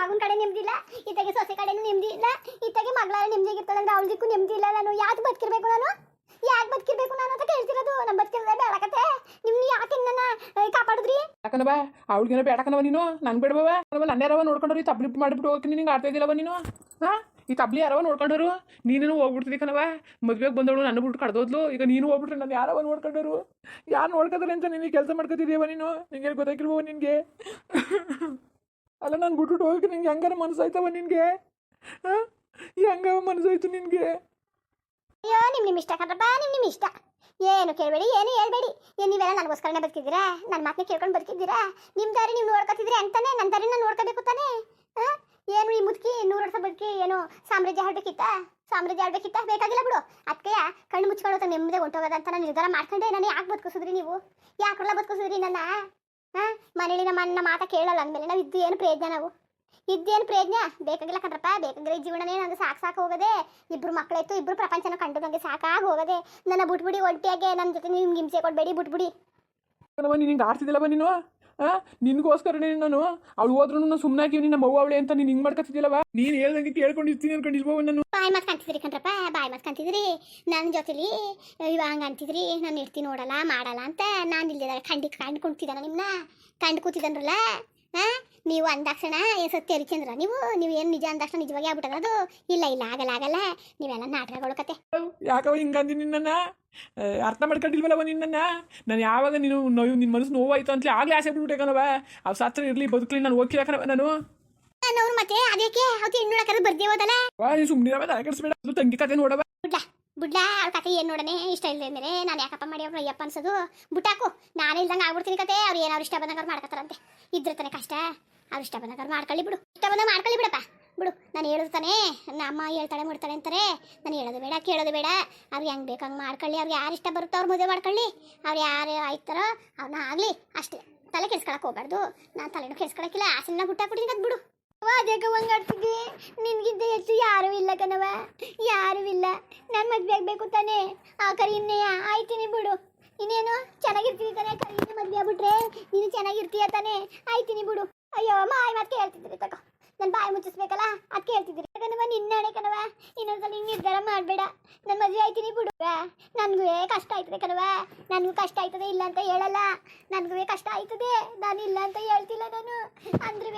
ಮಗನ ಕಡೆ ನೆಮ್ಮದಿ ಇಲ್ಲ ಇತ್ತಾಗೆ ಸೊಸೆ ಕಡೆನೂ ನೆಮ್ಮದಿ ಇಲ್ಲ ಇತ್ತಾಗೆ ಮಗಳ ನೆಮ್ಮದಿಗಿರ್ತಾಳೆ ಅಂದ್ರೆ ಅವಳಿಗೂ ನೆಮ್ಮದಿ ಇಲ್ಲ ನಾನು ಯಾಕೆ ಬದುಕಿರ್ಬೇಕು ನಾನು? ಯಾಕೆ ಬದುಕಿರ್ಬೇಕು ನಾನು ಅಂತ ಕೇಳ್ತಿರೋದು ನಮ್ಮ ಬದುಕಿರೋದೇ ಬೇಡಕತ್ತೆ ನಿಮ್ನ ಯಾಕೆ ನನ್ನ ಕಾಪಾಡಿದ್ರಿ? ಯಾಕನವ ಅವಳಿಗೇನೋ ಬೇಡಕನವ ನೀನು? ನನ್ ಬಾ ನನ್ನ ಯಾರವ ನೋಡ್ಕೊಂಡ್ರು? ಈ ಮಾಡಿಬಿಟ್ಟು ಹೋಗ್ತೀನಿ ನಿಂಗೆ ಆಡ್ತಾ ಇದ್ದಿಲ್ಲವ ನೀನು? ಹಾ? ಈ ತಬ್ಲಿ ಯಾರವ ನೋಡ್ಕೊಂಡರು? ನೀನು ಹೋಗ್ಬಿಡ್ತಿದ್ದಿ ಕಣವ ಮದ್ವೆಗೆ ಬಂದವಳು ನನ್ನ ಬಿಟ್ಟು ಕಡ್ದೋದ್ಲು, ಈಗ ನೀನು ಹೋಗ್ಬಿಟ್ರೆ ನಾನು ಯಾರವ ನೋಡ್ಕೊಂಡರು? ಯಾರು ನೋಡ್ಕೊತಾರೆ ಅಂತ ನೀನು ಕೆಲಸ ಮಾಡ್ಕೊತಿದ್ದೀವ ನೀನು? ನಿಂಗೆ ಗೊತ್ತಾಗಿಲ್ವವ ನಿನಗೆ? ಅಲ್ಲ, ನಾನು ಬಿಟ್ಬಿಟ್ಟು ಹೋಗಕ್ಕೆ ನಿಂಗೆ ಹೆಂಗಾರ ಮನಸ್ಸಾಯ್ತವ ನಿನಗೆ? ಹಾಂ? ಹೆಂಗವ ಮನಸ್ಸಾಯ್ತು ನಿನಗೆ? ಅಯ್ಯೋ, ನಿಮ್ ನಿಮ್ ಇಷ್ಟ ಕಣ್ರಪ್ಪ, ನಿಮ್ ನಿಮ್ ಇಷ್ಟ. ಏನು ಕೇಳಬೇಡಿ, ಏನು ಹೇಳ್ಬೇಡಿ. ಏನು ನೀವೆಲ್ಲ ನನಗೋಸ್ಕರನೇ ಬದುಕಿದ್ದೀರಾ ನನ್ನ ಮಾತನ್ನ ಕೇಳ್ಕೊಂಡು ಬದುಕಿದ್ದೀರಾ ನಿಮ್ಮ ದಾರಿ ನೀವು ನೋಡ್ಕೊತಿದ್ದೀರಿ ಅಂತಾನೆ ನನ್ನ ದಾರಿ ನಾನು ನೋಡ್ಕೋಬೇಕು ತಾನೇ? ಏನು ಈ ಮುದುಕಿ ನೂರು ವರ್ಷ ಬದುಕಿ ಏನು ಸಾಮ್ರಾಜ್ಯ ಆಡ್ಬೇಕಿತ್ತ ಸಾಮ್ರಾಜ್ಯ ಆಡ್ಬೇಕಿತ್ತ ಬೇಕಾಗಿಲ್ಲ ಬಿಡು. ಅದಕ್ಕೆ ಕಣ್ಣು ಮುಚ್ಕೊಳ್ಳೋದು ನೆಮ್ಮದಿ ಹೊಂಟೋಗೋದ ಅಂತ ನಾನು ನಿರ್ಧಾರ ಮಾಡ್ಕೊಂಡೆ. ನಾನು ಯಾಕೆ ಬದುಕಿಸಿದ್ರಿ ನೀವು? ಯಾಕೆಲ್ಲ ಬದುಕಿಸಿದ್ರಿ ನನ್ನ? ಹಾಂ, ಮನೇಲಿ ನಮ್ಮ ಅಣ್ಣ ಮಾತ ಕೇಳಲ್ಲ, ಅಂದಮೇಲೆ ನಾವು ಇದ್ದು ಏನು ಪ್ರಯೋಜನ ನಾವು? ಇದ್ದೇನು ಪ್ರಯೋಜನ ಬೇಕಾಗಿಲ್ಲ ಕಣ್ರಪ್ಪ, ಬೇಕಾಗಿಲ್ಲ ಈ ಜೀವನನೇ ನನಗೆ ಸಾಕು ಸಾಕು ಹೋಗದೆ. ಇಬ್ರು ಮಕ್ಕಳಾಯ್ತು ಇಬ್ರು ಪ್ರಪಂಚನ ಕಂಡು ನನಗೆ ಸಾಕಾಗಿ ಹೋಗದೆ. ನನ್ನ ಬಿಟ್ಬಿಡಿ ಒಂಟಿಯಾಗೆ ನನ್ನ ಜೊತೆ ನಿಮ್ಗೆ ಹಿಂಸೆ ಕೊಡಬೇಡಿ ಬಿಟ್ಬಿಡಿ. ನೀನು ಆಡ್ತಿದ್ದಿಲ್ಲವ ನೀನು? ನಿನಗೋಸ್ಕರನೇ ನಾನು ಅವಳು ಹೋದ್ರು ನಾನು ಸುಮ್ಮನೆ ಹಾಕಿ ನಿನ್ನ ಮಗು ಅವಳೆ ಅಂತ ನೀನು ಹಿಂಗೆ ಮಾಡ್ಕೊತಿದ್ದಿಲ್ಲವ ನೀನು ಹೇಳ್ದಂಗೆ ಕೇಳ್ಕೊಂಡಿರ್ತೀನಿ ಅನ್ಕೊಂಡಿಲ್ವವ ನಾನು. ಬಾಯಿ ಮಾತು ಕಾಣ್ತಿದ್ರಿ ಕಣ್ರಪ್ಪ ಬಾಯಿ ಮಾತು ಕಾಣ್ತಿದ್ರಿ ನನ್ನ ಜೊತೆಲಿ ಇವಾಗ ಹಂಗೆ ಅಂತಿದ್ರಿ, ನಾನು ಇರ್ತೀನಿ ನೋಡಲ್ಲ, ಮಾಡಲ್ಲ ಅಂತ ನಾನು ಇಲ್ದಿಲ್ಲ ಖಂಡಿ ಕಂಡು ಕುಂತಿದ್ದಾನ ನಿಮ್ಮನ್ನ ಕಂಡು ಕೂತಿದ್ದನ್ರಲ್ಲ ಹಾಂ ನೀವು ಅಂದಾಕ್ಷಣ ಏನು ಸತ್ಯ ಹರಿಚಂದ್ರ ನೀವು ನೀವು ಏನು ನಿಜ ಅಂದಾಕ್ಷಣ ನಿಜವಾಗಿ ಆಗ್ಬಿಟ್ಟದ ಅದು ಇಲ್ಲ ಇಲ್ಲ ಆಗಲ್ಲ ಆಗಲ್ಲ. ನೀವೆಲ್ಲ ನಾಟಕಗಳು ಕತೆ. ಯಾಕೋ ಹಿಂಗಂದಿ ನಿನ್ನ ಅರ್ಥ ಮಾಡ್ಕೊಂಡಿಲ್ವಲ್ಲವ ನಿನ್ನ ನಾನು ಯಾವಾಗ ನೀನು ನೋವು ನಿನ್ನ ಮನಸ್ಸು ನೋವಾಯ್ತು ಅಂತಲೇ ಆಗಲೇ ಆಸೆ ಬಿಟ್ಬಿಟ್ಟೆ ಕಣವ ಅವು ಸತ್ರ ಇರಲಿ ಬದುಕಲಿ ನಾನು ಓಕೆ ಕಣವ ನಾನು. ಅವ್ರು ಮತ್ತೆ ಅದಕ್ಕೆ ಅವತ್ತು ಹೆಣ್ಣು ಬರ್ದೇ ಹೋದಲ್ಲ? ವಾ ನೀನು ಸುಮ್ಮನೆ ತಲೆ ಕೆಡಿಸ್ಬೇಡ. ಅದು ತಂಗಿ ಕತೆ ನೋಡವ ಬುಡ್ಲ ಅವ್ರ ಕತೆ ಏನು ನೋಡನೆ? ಇಷ್ಟ ಇಲ್ಲದೆ ಮೇಲೆ ನಾನು ಯಾಕಪ್ಪ ಮಾಡಿ ಅವ್ರು ಅಯ್ಯಪ್ಪ ಅನ್ಸೋದು? ಬುಟ್ಟಾಕು ನಾನು ಇಲ್ದಂಗೆ ಆಗ್ಬಿಡ್ತೀನಿ ಕತೆ. ಅವ್ರು ಏನು ಅವ್ರು ಇಷ್ಟ ಬಂದಾಗ ಅವ್ರು ಮಾಡ್ಕೋತಾರಂತೆ. ಇದ್ರೆ ತಾನೆ ಕಷ್ಟ ಅವ್ರು ಇಷ್ಟ ಬಂದಾಗ ಅವ್ರು ಮಾಡ್ಕೊಳ್ಳಿ ಬಿಡು. ಇಷ್ಟ ಬಂದಾಗ ಮಾಡ್ಕೊಳ್ಳಿ ಬಿಡಪ್ಪ. ಬಿಡು. ನಾನು ಹೇಳೋದು ತಾನೇ. ನನ್ನ ಅಮ್ಮ ಹೇಳ್ತಾಳೆ ಮಾಡ್ತಾಳೆ ಅಂತಾರೆ. ನಾನು ಹೇಳೋದು ಬೇಡ, ಕೇಳೋದು ಬೇಡ. ಅವ್ರು ಹೆಂಗೆ ಬೇಕು ಹಂಗೆ ಮಾಡ್ಕೊಳ್ಳಿ. ಅವ್ರಿಗೆ ಯಾರು ಇಷ್ಟ ಬರುತ್ತೋ ಅವ್ರು ಮದುವೆ ಮಾಡ್ಕೊಳ್ಳಿ. ಅವ್ರು ಯಾರು ಆಯ್ತಾರೋ ಅವ್ರನ್ನ ಆಗಲಿ. ಅಷ್ಟೇ. ತಲೆ ಕೆಡ್ಸ್ಕೊಳಕ್ಕೆ ಹೋಗ್ಬಾರ್ದು. ನಾನು ತಲೆನೂ ಕೆಡ್ಸ್ಕೊಳಕ್ಕಿಲ್ಲ ಆಸೆನ ಹುಟ್ಟಾಕ್ಬಿಡ್ತೀನಿ ಅದು ಬಿಡು. ಅದೇಗ ಹಂಗಾಡ್ತಿದ್ದಿ ನಿನ್ಗಿಂತ ಹೆಚ್ಚು ಯಾರೂ ಇಲ್ಲ ಕಣವ ಯಾರೂ ಇಲ್ಲ. ನಾನು ಮದ್ವೆ ಆಗ್ಬೇಕು ತಾನೇ. ಆ ಕರಿ ಇನ್ನೇ ಆಯ್ತೀನಿ ಬಿಡು. ಇನ್ನೇನು? ಚೆನ್ನಾಗಿರ್ತೀನಿ ತಾನೇ ಕರಿ ಮದ್ವೆ ಆಗ್ಬಿಟ್ರೆ ನೀನು ಚೆನ್ನಾಗಿರ್ತೀಯ ತಾನೇ? ಆಯ್ತೀನಿ ಬಿಡು. ಅಯ್ಯೋ, ಮಾಯ್ ಮಾತು ಹೇಳ್ತಿದ್ರಿ ತಗೋ. ನನ್ನ ಬಾಯಿ ಮುಚ್ಚಿಸ್ಬೇಕಲ್ಲ? ಅದಕ್ಕೆ ಕೇಳ್ತಿದ್ರಿ ಕಣವ ನಿನ್ನಾಣೆ ಕಣವ ಇನ್ನೊಂದ್ಸಲ ಹಿಂಗೆ ನಿರ್ಧಾರ ಮಾಡಬೇಡ. ನನ್ನ ಮದ್ವೆ ಆಯ್ತೀನಿ ಬಿಡು. ನನಗೂ ಕಷ್ಟ ಆಯ್ತದೆ ಕಣವ ನನಗೂ ಕಷ್ಟ ಆಯ್ತದೆ ಇಲ್ಲ ಅಂತ ಹೇಳಲ್ಲ. ನನಗೂ ಕಷ್ಟ ಆಯ್ತದೆ. ನಾನು ಇಲ್ಲ ಅಂತ ಹೇಳ್ತಿಲ್ಲ ನಾನು. ಅಂದ್ರೂ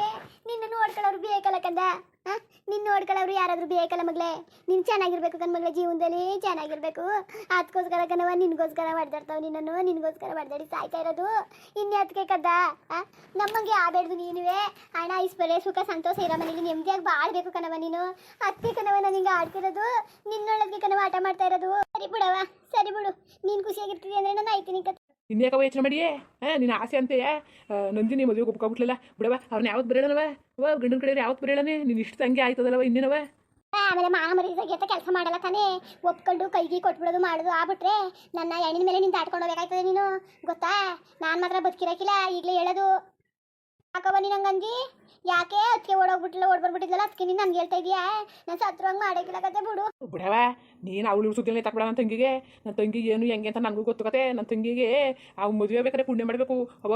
ನಿನ್ನ ನೋಡ್ಕೊಳ್ಳೋರು ಬೇಕಲ್ಲ ಕಂದ? ನಿನ್ನ ನೋಡ್ಕೊಳ್ಳೋರು ಯಾರಾದ್ರೂ ಬೇಕಲ್ಲ ಮಗಳೇ ನೀನು ಚೆನ್ನಾಗಿರ್ಬೇಕು ಕಣ್ ಮಗಳೇ ಜೀವನದಲ್ಲಿ ಚೆನ್ನಾಗಿರ್ಬೇಕು. ಅದಕ್ಕೋಸ್ಕರ ಕಣವ ನಿನ್ಗೋಸ್ಕರ ಹೊಡೆದಾಡ್ತಾವ ನಿನ್ನನ್ನು, ನಿನ್ಗೋಸ್ಕರ ಹೊಡೆದಾಡಿ ಸಾಯ್ತಾ ಇರೋದು. ಇನ್ಯಾತ್ಕೆ ಕದ್ದ? ಆ? ನಮ್ಮಂಗೆ ಆಬೇಡ್ದು ನೀನುವೆ. ಹಣ, ಐಶ್ವರ್ಯ, ಸುಖ, ಸಂತೋಷ ಇರೋ ಮನೇಲಿ ನೆಮ್ಮದಿಯಾಗಿ ಬಾಳ್ಬೇಕು ಕಣವ ನೀನು. ಅದಕ್ಕೆ ಕಣವ ನಾನು ಹಿಂಗೆ ಆಡ್ತಿರೋದು. ನಿನ್ನೊಳಗೆ ಕಣವ ಆಟ ಮಾಡ್ತಾ ಇರೋದು. ಸರಿ ಬಿಡವ ಸರಿ ಬಿಡು. ನೀನು ಖುಷಿಯಾಗಿರ್ತೀವಿ ಅಂದ್ರೆ ನಾನು ಆಯ್ತೀನಿ ಇನ್ಯಾಕವ ಯೋಚನೆ ಮಾಡಿಯೇ ಹಾಂ ನಿನ್ನ ಆಸೆ ಅಂತೆಯೇ ನಂದಿನಿ ಮದುವೆಗೆ ಒಪ್ಕೊಬಿಟ್ಲಲ್ಲ ಬಿಡವ ಅವ್ರನ್ನ ಯಾವತ್ತು ಬರೇಳನವ ಅವ ಗಂಡನ ಕಡೆಯವ್ರು ಯಾವತ್ತು ಬರೇಳನೆ ನೀನು ಇಷ್ಟು ತಂಗಿ ಆಯ್ತದಲ್ಲವ ಇನ್ನೇನವ ಆಮೇಲೆ ಮಾ ಮರ್ಯಾದೆ ಕೆಲಸ ಮಾಡಲ್ಲ ತಾನೇ. ಒಪ್ಕೊಂಡು ಕೈಗೆ ಕೊಟ್ಬಿಡೋದು ಮಾಡೋದು ಆಗ್ಬಿಟ್ರೆ ನನ್ನ ಹೆಣ್ಣಿನ ಮೇಲೆ ನಿಂತು ಆಡ್ಕೊಂಡು ಹೋಗ್ಬೇಕಾಯ್ತದೆ ನೀನು. ಗೊತ್ತಾ? ನಾನು ಮಾತ್ರ ಬದುಕಿರಕ್ಕಿಲ್ಲ ಈಗಲೇ ಹೇಳೋದು. ಯಾಕವ ಬನ್ನಿ ನಂಗಂಜಿ ಯಾಕೆ ಅದಕ್ಕೆ ಓಡೋಗ್ಬಿಟ್ಟಿಲ್ಲ ಓಡ್ಬರ್ಬಿಟ್ಟಿದ್ಲಲ್ಲ ಅದಕ್ಕೆ ನೀನು ನನ್ಗೆ ಹೇಳ್ತಾ ಇದೀಯಾ? ನಾನು ಸತ್ರು ಹಂಗೆ ಮಾಡೋಕಿಲ್ಲ ಕತೆ ಬಿಡು. ಬಿಡವ ನೀನು ಅವಳು ಸುದ್ದಿಲ್ಲ ತಕ್ಬಿಡ ನನ್ನ ತಂಗಿಗೆ. ನನ್ನ ತಂಗಿಗೆ ಏನು ಹೆಂಗೆ ಅಂತ ನನಗೂ ಗೊತ್ತು ಕತೆ. ನನ್ನ ತಂಗಿಗೆ ಆ ಮದುವೆ ಬೇಕಾದ್ರೆ ಪುಣ್ಯ ಮಾಡಬೇಕು. ಅವ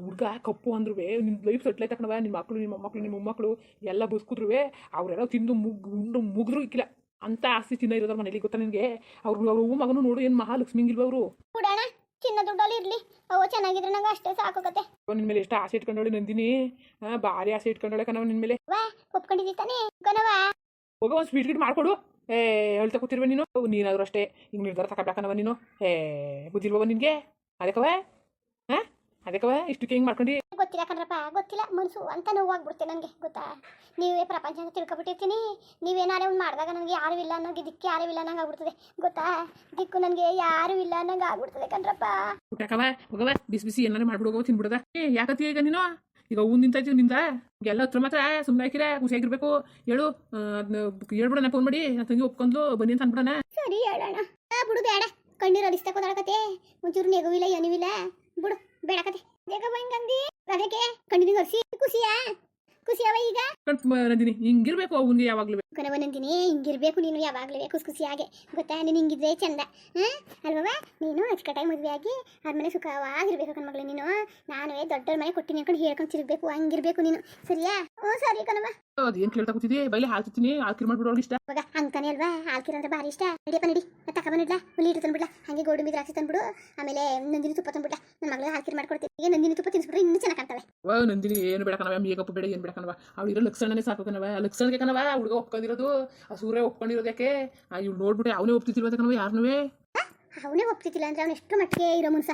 ಹುಡುಗ ಕಪ್ಪು ಅಂದ್ರೂ ನಿಮ್ಮ ಲೈಫ್ ಸೆಟ್ಲೈ ತಕೊಂಡವ ನಿಮ್ಮ ಮಕ್ಕಳು ನಿಮ್ಮ ಮಕ್ಕಳು ನಿಮ್ಮ ಮೊಮ್ಮಕ್ಕಳು ಎಲ್ಲ ಬದುಕಿದ್ರು ಅವರೆಲ್ಲ ತಿಂದು ಮುಗ್ ಉಂಡು ಮುಗಿದ್ರು ಇಕ್ಕಿಲ್ಲ. ಅಂತ ಆಸ್ತಿ ಚಿನ್ನ ಇರೋದ್ರ ಮನೇಲಿ ಗೊತ್ತಾ ನಿನಗೆ? ಅವ್ರು ಅವ್ರ ಮಗನು ನೋಡು ಏನು ಮಹಾಲಕ್ಷ್ಮಿಂಗಿಲ್ವ ಅವರು ಬಿಡೋಣ ಚಿನ್ನ ದುಡ್ಡಲ್ಲಿ ಇರಲಿ. ಅವು ಚೆನ್ನಾಗಿದ್ರೆ ನಂಗೆ ಅಷ್ಟೇ ಸಾಕು ಕತೆ ನಿನ್ನ ಮೇಲೆ ಎಷ್ಟು ಆಸೆ ಇಟ್ಕೊಂಡವಳೆ ನಂದಿನಿ? ಹಾ ಭಾರಿ ಆಸೆ ಇಟ್ಕೊಂಡವಳೆ ಕಣವ ನಿನ್ ಮೇಲೆ. ವಾ ಒಪ್ಕೊಂಡಿದ್ದಿ ತಾನೇ ಕಣವ ಹೋಗ ಒಂದು ಸ್ವೀಟ್ ಗಿಟ್ ಮಾಡ್ಕೊಡು. ಏ ಹೇಳ್ತಾ ಕೂತಿರ್ವ ನೀನು. ನೀನಾದ್ರೂ ಅಷ್ಟೇ. ಹಿಂಗೆ ನಿರ್ಧಾರ ತಗೋಬೇಕನವ ನೀನು. ಏ ಬುದ್ಧಿಲ್ವವ ನಿನಗೆ? ಅದಕ್ಕವ ಅದಕ್ಕವ ಇಷ್ಟಕ್ಕೆ ಹಿಂಗೆ ಮಾಡ್ಕೊಂಡು. ಗೊತ್ತಿಲ್ಲ ಕಣ್ರಪ್ಪ ಗೊತ್ತಿಲ್ಲ. ಮನಸ್ಸು ಅಂತ ನೋವಾಗ್ಬಿಡುತ್ತೆ ನನಗೆ ಗೊತ್ತಾ? ನೀವೇ ಪ್ರಪಂಚ ಅಂತ ತಿಳ್ಕೊಬಿಟ್ಟಿರ್ತೀನಿ. ನೀವೇನಾರೇ ಒಂದು ಮಾಡಿದಾಗ ನನಗೆ ಯಾರು ಇಲ್ಲ ಅನ್ನೋಗಿ ದಿಕ್ಕಿ ಯಾರು ಇಲ್ಲ ನಂಗೆ ಆಗ್ಬಿಡ್ತದೆ ಗೊತ್ತಾ? ದಿಕ್ಕು ನನಗೆ ಯಾರು ಇಲ್ಲ ನಂಗೆ ಆಗ್ಬಿಡ್ತದೆ ಕಣ್ರಪ್ಪ. ಊಟಕ್ಕವ ಹೋಗವ ಬಿಸಿ ಬಿಸಿ ಏನಾರು ಮಾಡ್ಬಿಡೋ ಹೋಗವ ತಿನ್ಬಿಡದ. ಏ ಯಾಕತ್ತಿ ಈಗ ನೀನು? ಈಗ ಹೂ ನಿಂತಾಯ್ತು ನಿಂದ? ಎಲ್ಲ ಹತ್ರ ಮಾತ್ರ ಸುಮ್ಮನೆ ಹಾಕಿರ ಖುಷಿಯಾಗಿರ್ಬೇಕು ಹೇಳು ಹೇಳ್ಬಿಡೋಣ ಫೋನ್ ಮಾಡಿ. ನನ್ನ ತಂಗಿ ಒಪ್ಕೊಂಡ್ಲು ಬನ್ನಿ ಅಂತ ಅನ್ಬಿಡೋಣ. ಸರಿ ಹೇಳೋಣ. ಬಿಡು ಬೇಡ. ಕಣ್ಣೀರು ಅಡಿಸ್ತಾ ಕೂತಾಡಕತೆ ಒಂಚೂರು ನೆಗುವಿಲ್ಲ ಇಲ್ಲ ಬಿಡು. ಬೇಡ ಕತೆ. ಬೇಗ ಬಂಗಂದಿ ಅದಕ್ಕೆ ಕಣ್ಣಿನ ಒರೆಸಿ. ಖುಷಿಯಾ? ಖುಷಿಯವ ಈಗ? ಕಣ್ ನಂದಿನಿ ಹಿಂಗಿರ್ಬೇಕು ಅವ್ನಿಗೆ ಯಾವಾಗ್ಲೂ. ಕಣವ ನಂದಿನಿ ಹಿಂಗಿರ್ಬೇಕು ನೀನು ಯಾವಾಗಲೂ ಖುಷಿ ಖುಷಿಯಾಗೆ ಗೊತ್ತಾ? ನೀನು ಹಿಂಗಿದ್ರೆ ಚಂದ. ಹಾಂ? ಅಲ್ವಾ ನೀನು ಅಚ್ಚುಕಟ್ಟಾಗಿ ಮದುವೆ ಆಗಿ ಅವ್ರ ಮನೆ ಸುಖವಾಗಿರ್ಬೇಕು ಕಣ್ಮಗಳು ನೀನು. ನಾನು ದೊಡ್ಡವ್ರ ಮನೆ ಕೊಟ್ಟಿನಿ ಅನ್ಕೊಂಡು ಹೇಳ್ಕೊಂಡು ತಿರ್ಬೇಕು ಹಂಗಿರ್ಬೇಕು ನೀನು. ಸರಿಯಾ? ಓ ಸರಿ ಕಣವ ಅದೇನು ಕೇಳ್ತಾ ಕೂತಿದ್ದೆ? ಬೈಲಿ ಹಾಕ್ತೀನಿ ಹಾಕಿರ್ ಮಾಡ್ಬಿಡೋ ಇಷ್ಟ. ಇವಾಗ ಅಂತಾನೆ ಅಲ್ವಾ? ಹಾಲ್ಕಿರ ಅಂದ್ರೆ ಭಾರಿ ಇಷ್ಟ. ನಡಿಯಪ್ಪ ನಡಿ ತಗೊಂಬಂದಿಡ್ಲಾ ಒಂದು ಲೀಟರ್ ಹಂಗೆ ಹಾಗೆ ಗೋಡಂಬಿ ದ್ರಾಕ್ಷಿ ತಂದ್ಬಿಡು. ಆಮೇಲೆ ನಂದಿನಿ ತುಪ್ಪ ತಂದ್ಬಿಡ್ಲಾ? ನನ್ನ ಮಗಳು ಹಾಲ್ಕಿರ್ ಮಾಡ್ಕೊಡ್ತೀನಿ. ಈಗ ನಂದಿನಿ ತುಪ್ಪ ತಿನ್ಸ್ಬಿಟ್ರೆ ಇನ್ನೂ ಚೆನ್ನಾಗಿ ಕಾಣ್ತಾಳೆ ಓ ನಂದಿನಿ ಏನು ಬೇಡ ಕಣವ ಮೇಕಪ್ ಬೇಡ ಏನು ಬೇಡಕನವ ಅವಳು ಇರೋ ಲಕ್ಷಣನೇ ಸಾಕು ಕಣವ ಲಕ್ಷಣಕ್ಕೆ ಕಣವ ಹುಡುಗ ಒಪ್ಕೊಂಡಿರೋದು ಆ ಸೂರ್ಯ ಒಪ್ಕೊಂಡಿರೋದು ಯಾಕೆ? ಇವ್ಳು ನೋಡ್ಬಿಟ್ಟು ಅವನೇ ಒಪ್ತಿತಿಲ್ವ ಕಣವ ಯಾರನ್ನೂ ಅವನೇ ಒಪ್ತಿತ್ತಿಲ್ಲ ಅಂದ್ರೆ ಅವ್ನು ಎಷ್ಟು ಮಟ್ಟಿಗೆ ಇರೋ ಮುನ್ಸ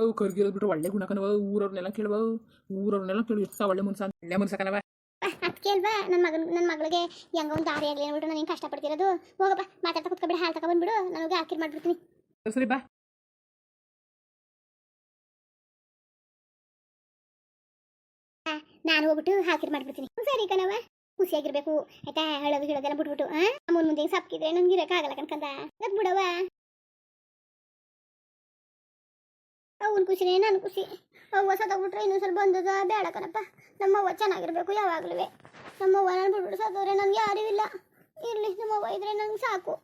ಅವು ಕರ್ಗಿರೋದು ಬಿಟ್ಟು ಒಳ್ಳೆ ಗುಣ ಕಣವ ಊರವ್ರನ್ನೆಲ್ಲ ಕೇಳುವ ಊರವ್ರನ್ನೆಲ್ಲ ಕೇಳಿ ಇರ್ತಾ ಒಳ್ಳೆ ಮುನ್ಸ ಒಳ್ಳೆ ಮುನ್ಸ ಕಣವ ಅದಕ್ಕೆ ಅಲ್ವಾ ನನ್ನ ಮಗನ ನನ್ನ ಮಗಳಿಗೆ ಹೆಂಗ ಒಂದು ದಾರಿ ಆಗಲಿ ಅಂದ್ಬಿಟ್ಟು ನಾನು ಹಿಂಗೆ ಕಷ್ಟಪಡ್ತಿರೋದು? ಹೋಗಪ್ಪ ಮಾತಾಡ್ತಾ ಕುತ್ಕೊಬಿಡಿ ಹಾಲು ತಗೊಂಡ್ಬಿಡು ನನಗೆ ಹಾಕಿರ್ ಮಾಡ್ಬಿಡ್ತೀನಿ. ಸರಿ ಬಾ. ನಾನು ಹೋಗ್ಬಿಟ್ಟು ಹಾಕಿರ್ ಮಾಡ್ಬಿಡ್ತೀನಿ. ಸರಿ ಕಣವ ಖುಷಿಯಾಗಿರ್ಬೇಕು. ಆಯ್ತಾ? ಹೇಳೋದು ಹೇಳೋದೆಲ್ಲ ಬಿಟ್ಬಿಟ್ಟು ಆ? ಮುಂದೆ ಮುಂದೆ ಸಪ್ಕಿದ್ರೆ ನಂಗೆ ಇರೋಕ್ಕಾಗಲ್ಲ ಕಣ್ಕಂದ. ಅದು ಬಿಡವ ಅವನ ಖುಷಿನೇ ನನ್ನ ಖುಷಿ. ಅವ್ವ ಸತ್ತೋಗ್ಬಿಟ್ರೆ ಇನ್ನೊಂದು ಸ್ವಲ್ಪ ಬಂದದ. ಬೇಡ ಕಣಪ್ಪ. ನಮ್ಮವ್ವ ಚೆನ್ನಾಗಿರ್ಬೇಕು ಯಾವಾಗಲೂ ನಮ್ಮವ್ವ ನಾನು ಬಿಟ್ಬಿಟ್ಟು ಸತ್ತೋದ್ರೆ ನನಗೆ ಯಾರೂ ಇಲ್ಲ. ಇರಲಿ, ನಮ್ಮವ್ವ ಇದ್ರೆ ನಂಗೆ ಸಾಕು.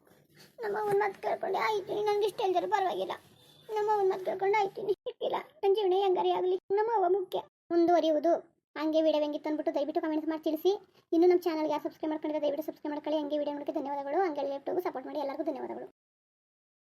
ನಮ್ಮವ್ವನ ಮಾತು ಕೇಳ್ಕೊಂಡೆ ಆಯ್ತೀನಿ ನನಗೆ ಇಷ್ಟ ಇಲ್ದಿರೋ ಪರವಾಗಿಲ್ಲ. ನಮ್ಮವ್ವನ ಮಾತು ಕೇಳ್ಕೊಂಡು ಆಯ್ತೀನಿ ಸಿಕ್ಕಿಲ್ಲ ನನ್ನ ಜೀವನ ಹೆಂಗಾರಿ ಆಗಲಿ. ನಮ್ಮವ್ವ ಮುಖ್ಯ. ಮುಂದುವರಿಯುವುದು. ಹಂಗೆ ವಿಡಿಯೋ ಹೆಂಗಿತ್ತು ಅಂದ್ಬಿಟ್ಟು ದಯವಿಟ್ಟು ಕಮೆಂಟ್ಸ್ ಮಾಡಿ ತಿಳಿಸಿ. ಇನ್ನು ನಮ್ಮ ಚಾನಲ್ಗೆ ಯಾರು ಸಬ್ಸ್ಕ್ರೈಬ್ ಮಾಡ್ಕೊಂಡಿದ್ರೆ ದಯವಿಟ್ಟು ಸಬ್ಸ್ಕ್ರೈಬ್ ಮಾಡ್ಕೊಳ್ಳಿ. ಹಂಗೆ ವಿಡಿಯೋ ನೋಡೋಕ್ಕೆ ಧನ್ಯವಾದಗಳು. ಹಂಗೆ ಲೆಫ್ಟೋಗು ಸಪೋರ್ಟ್ ಮಾಡಿ. ಎಲ್ಲರಿಗೂ ಧನ್ಯವಾದಗಳು.